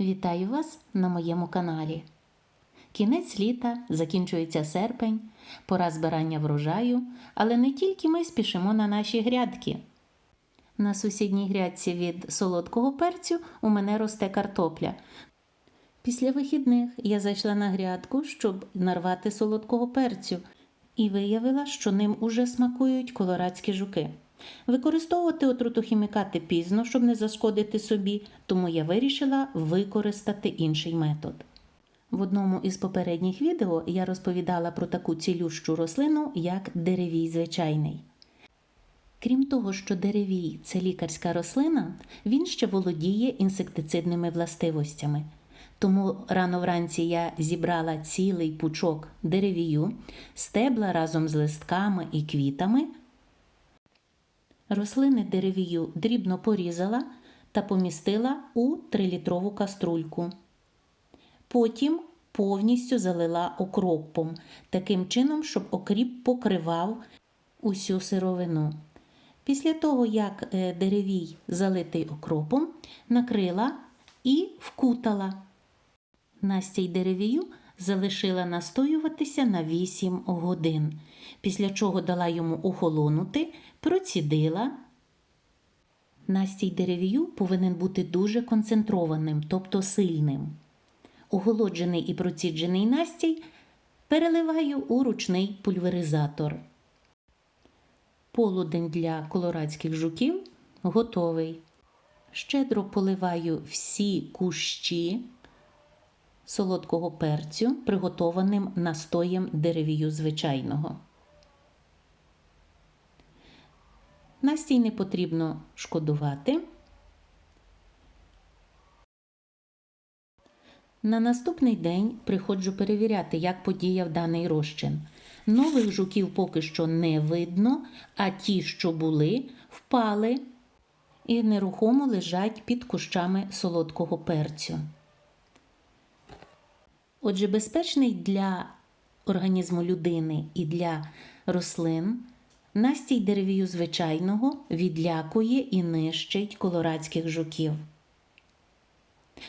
Вітаю вас на моєму каналі. Кінець літа, закінчується серпень, пора збирання врожаю, але не тільки ми спішимо на наші грядки. На сусідній грядці від солодкого перцю у мене росте картопля. Після вихідних я зайшла на грядку, щоб нарвати солодкого перцю, і виявила, що ним уже смакують колорадські жуки. Використовувати отрутохімікати пізно, щоб не зашкодити собі, тому я вирішила використати інший метод. В одному із попередніх відео я розповідала про таку цілющу рослину, як деревій звичайний. Крім того, що деревій це лікарська рослина, він ще володіє інсектицидними властивостями. Тому рано вранці я зібрала цілий пучок деревію, стебла разом з листками і квітами. Рослини деревію дрібно порізала та помістила у 3-літрову каструльку. Потім повністю залила окропом, таким чином, щоб окріп покривав усю сировину. Після того, як е, деревій залитий окропом, накрила і вкутала. Настій деревію залишила настоюватися на 8 годин, після чого дала йому охолонути, процідила. Настій деревію повинен бути дуже концентрованим, тобто сильним. Оголоджений і проціджений настій переливаю у ручний пульверизатор. Полудень для колорадських жуків готовий. Щедро поливаю всі кущі солодкого перцю, приготованим настоєм деревію звичайного. Настій не потрібно шкодувати. На наступний день приходжу перевіряти, як подіяв даний розчин. Нових жуків поки що не видно, а ті, що були, впали і нерухомо лежать під кущами солодкого перцю. Отже, безпечний для організму людини і для рослин настій деревію звичайного відлякує і нищить колорадських жуків.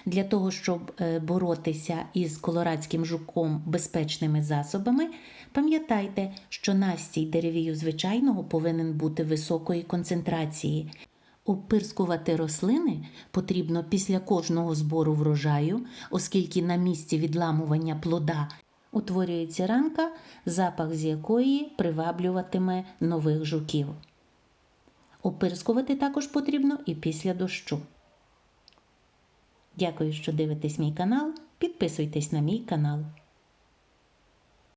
Для того, щоб е, боротися із колорадським жуком безпечними засобами, пам'ятайте, що настій деревію звичайного повинен бути високої концентрації. Опирскувати рослини потрібно після кожного збору врожаю, оскільки на місці відламування плода утворюється ранка, запах з якої приваблюватиме нових жуків. Опирскувати також потрібно і після дощу. Дякую, що дивитесь мій канал. Підписуйтесь на мій канал.